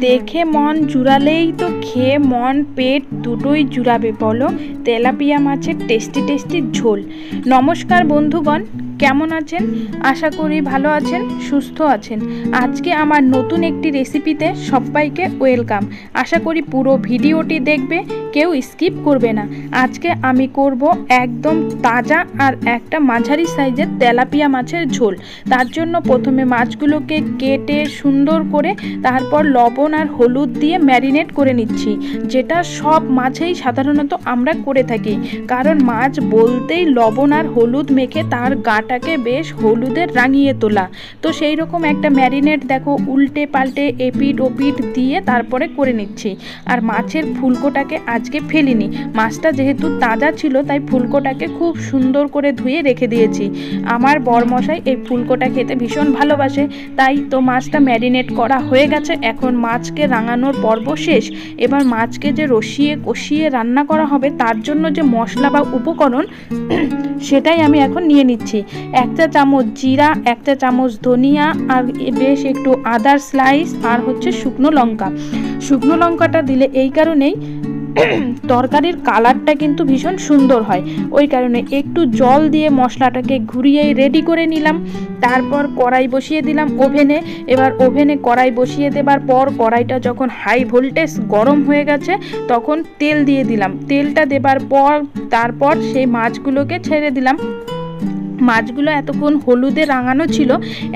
দেখে মন জুড়ালেই তো খেয়ে মন পেট দুটোই জুড়াবে, বলো। তেলাপিয়া মাছের টেস্টি টেস্টি ঝোল। নমস্কার বন্ধুগণ কেমন আছেন? আশা করি ভালো আছেন, সুস্থ আছেন। আজকে আমার নতুন একটি রেসিপিতে সবাইকে ওয়েলকাম। আশা করি পুরো ভিডিওটি দেখবে, কেউ স্কিপ করবে না। আজকে আমি করব একদম তাজা আর একটা মাঝারি সাইজের তেলাপিয়া মাছের ঝোল। তার জন্য প্রথমে মাছগুলোকে কেটে সুন্দর করে তারপর লবণ আর হলুদ দিয়ে ম্যারিনেট করে নিচ্ছি, যেটা সব মাছেই সাধারণত আমরা করে থাকি। কারণ মাছ বলতেই লবণ আর হলুদ মেখে তার গাটাকে বেশ হলুদে রাঙিয়ে তোলা। তো সেই রকম একটা ম্যারিনেট দেখো, উল্টে পাল্টে এপিট ওপিট দিয়ে তারপরে করে নিচ্ছি। আর মাছের ফুলকোটাকে আজকে ফেলিনি। মাছটা যেহেতু তাজা ছিল, তাই ফুলকোটাকে খুব সুন্দর করে ধুয়ে রেখে দিয়েছি। আমার বরমশাই এই ফুলকোটা খেতে ভীষণ ভালোবাসে, তাই তো মাছটা ম্যারিনেট করা হয়ে গেছে। এখন মাছকে রাঙানোর পর্ব শেষ। এবার মাছকে যে রসিয়ে কষিয়ে রান্না করা হবে, তার জন্য যে মশলা বা উপকরণ, সেটাই আমি এখন নিয়ে নিচ্ছি। একটা চামচ জিরা, একটা চামচ ধনিয়া আর বেশ একটু আদার স্লাইস আর হচ্ছে শুকনো লঙ্কা। শুকনো লঙ্কাটা দিলে এই কারণেই তরকারির কালারটা কিন্তু ভীষণ সুন্দর হয়। ওই কারণে একটু জল দিয়ে মশলাটাকে ঘুরিয়ে রেডি করে নিলাম। তারপর কড়াই বসিয়ে দিলাম ওভেনে। এবার ওভেনে কড়াই বসিয়ে দেবার পর কড়াইটা যখন হাই ভোল্টেজ গরম হয়ে গেছে, তখন তেল দিয়ে দিলাম। তেলটা দেবার পর, তারপর সেই মাছগুলোকে ছেড়ে দিলাম। মাছগুলো এতক্ষণ হলুদে রাঙানো ছিল,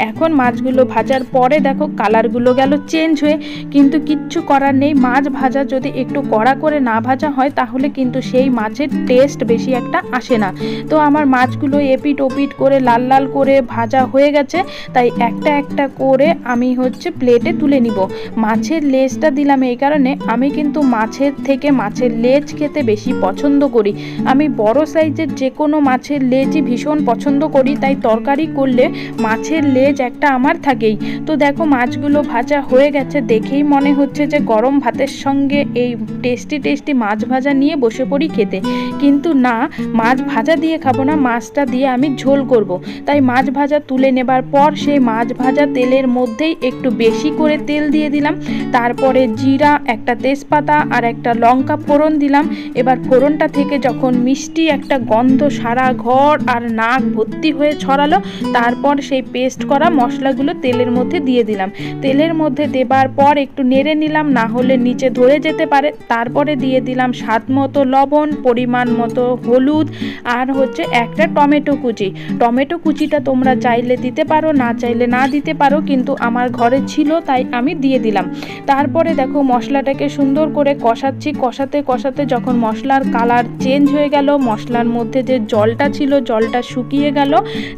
এখন মাছগুলো ভাজার পরে দেখো কালারগুলো গেল চেঞ্জ হয়ে, কিন্তু কিচ্ছু করার নেই। মাছ ভাজা যদি একটু কড়া করে না ভাজা হয়, তাহলে কিন্তু সেই মাছের টেস্ট বেশি একটা আসে না। তো আমার মাছগুলো এপিট ওপিট করে, লাল লাল করে ভাজা হয়ে গেছে, তাই একটা একটা করে আমি হচ্ছে প্লেটে তুলে নিব। মাছের লেজটা দিলাম এই কারণে, আমি কিন্তু মাছের থেকে মাছের লেজ খেতে বেশি পছন্দ করি। আমি বড় সাইজের যে কোনো মাছের লেজই ভীষণ পছন্দ করি, তাই তরকারি করলে মাছের লেজ একটা আমার থাকেই। তো দেখো মাছগুলো ভাজা হয়ে গেছে, দেখেই মনে হচ্ছে যে গরম ভাতের সঙ্গে এই টেস্টি টেস্টি মাছ ভাজা নিয়ে বসে পড়ি খেতে। কিন্তু না, মাছ ভাজা দিয়ে খাব না, মাছটা দিয়ে আমি ঝোল করব। তাই মাছ ভাজা তুলে নেবার পর সেই মাছ ভাজা তেলের মধ্যেই একটু বেশি করে তেল দিয়ে দিলাম। তারপরে জিরা, একটা তেজপাতা আর একটা লঙ্কা ফোড়ন দিলাম। এবার ফোড়নটা থেকে যখন মিষ্টি একটা গন্ধ সারা ঘর আর নাক ভর্তি হয়ে ছড়ালো। তারপর সেই পেস্ট করা মশলাগুলো তেলের মধ্যে দিয়ে দিলাম। তেলের মধ্যে দেবার পর একটু নেড়ে নিলাম, না হলে নিচে ধরে যেতে পারে। তারপরে দিয়ে দিলাম স্বাদ মতো লবণ, পরিমাণ মতো হলুদ আর হচ্ছে একটা টমেটো কুচি। টমেটো কুচিটা তোমরা চাইলে দিতে পারো, না চাইলে না দিতে পারো, কিন্তু আমার ঘরে ছিল, তাই আমি দিয়ে দিলাম। তারপরে দেখো মশলাটাকে সুন্দর করে কষাচ্ছি। কষাতে কষাতে যখন মশলার কালার চেঞ্জ হয়ে গেল, মশলার মধ্যে যে জলটা ছিল, জলটা শুকিয়ে গেল।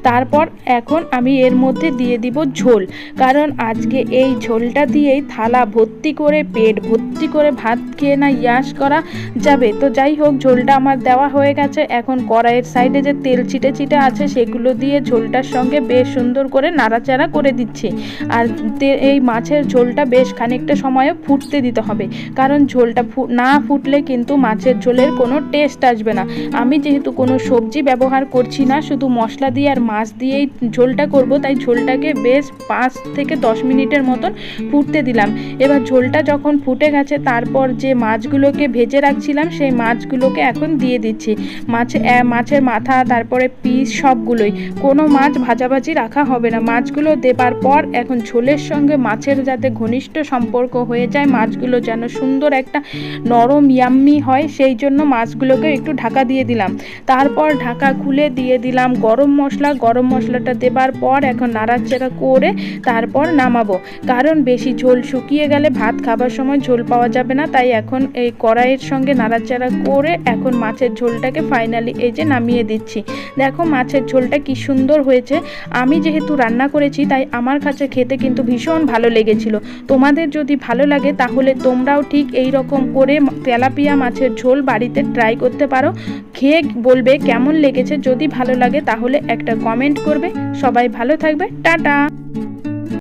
তারপর এখন আমি এর মধ্যে দিয়ে দিব ঝোল। কারণ আজকে এই ঝোলটা দিয়েই থালা ভর্তি করে, পেট ভর্তি করে ভাত খেয়ে না ইয়াস করা যাবে। তো যাই হোক, ঝোলটা আমার দেওয়া হয়ে গেছে। এখন কড়াইয়ের সাইডে যে তেল ছিটে ছিটে আছে, সেগুলো দিয়ে ঝোলটার সঙ্গে বেশ সুন্দর করে নাড়াচাড়া করে দিচ্ছি। আর এই মাছের ঝোলটা বেশ খানিকটা সময়ে ফুটতে দিতে হবে। কারণ ঝোলটা না ফুটলে কিন্তু মাছের ঝোলের কোনো টেস্ট আসবে না। আমি যেহেতু কোনো সবজি ব্যবহার করছি না, শুধু মশলা দিয়ে আর মাছ দিয়েই ঝোলটা করব, তাই ঝোলটাকে বেশ পাঁচ থেকে দশ মিনিটের মতন ফুটতে দিলাম। এবার ঝোলটা যখন ফুটে গেছে, তারপর যে মাছগুলোকে ভেজে রাখছিলাম, সেই মাছগুলোকে এখন দিয়ে দিচ্ছি। মাছ মাছের মাথা, তারপরে পিস সবগুলোই। কোনো মাছ ভাজাভাজি রাখা হবে না। মাছগুলো দেবার পর এখন ঝোলের সঙ্গে মাছের যাতে ঘনিষ্ঠ সম্পর্ক হয়ে যায়, মাছগুলো যেন সুন্দর একটা নরম ইয়াম্মি হয়, সেই জন্য মাছগুলোকে একটু ঢাকা দিয়ে দিলাম। তারপর ঢাকা খুলে দিয়ে দিলাম গরম মশলা, গরম মশলাটা দেবার পর এখন নাড়াচাড়া করে তারপর নামাবো। কারণ বেশি ঝোল শুকিয়ে গেলে ভাত খাবার সময় ঝোল পাওয়া যাবে না, তাই এখন এই কড়াইয়ের সঙ্গে নাড়াচাড়া করে এখন মাছের ঝোলটাকে ফাইনালি এই যে নামিয়ে দিচ্ছি। দেখো মাছের ঝোলটা কি সুন্দর হয়েছে। আমি যেহেতু রান্না করেছি, তাই আমার কাছে খেতে কিন্তু ভীষণ ভালো লেগেছিল। তোমাদের যদি ভালো লাগে, তাহলে তোমরাও ঠিক এই রকম করে তেলাপিয়া মাছের ঝোল বাড়িতে ট্রাই করতে পারো। খেয়ে বলবে কেমন লেগেছে। যদি ভালো লাগে, তাহলে একটা কমেন্ট করবে। সবাই ভালো থাকবে। টাটা!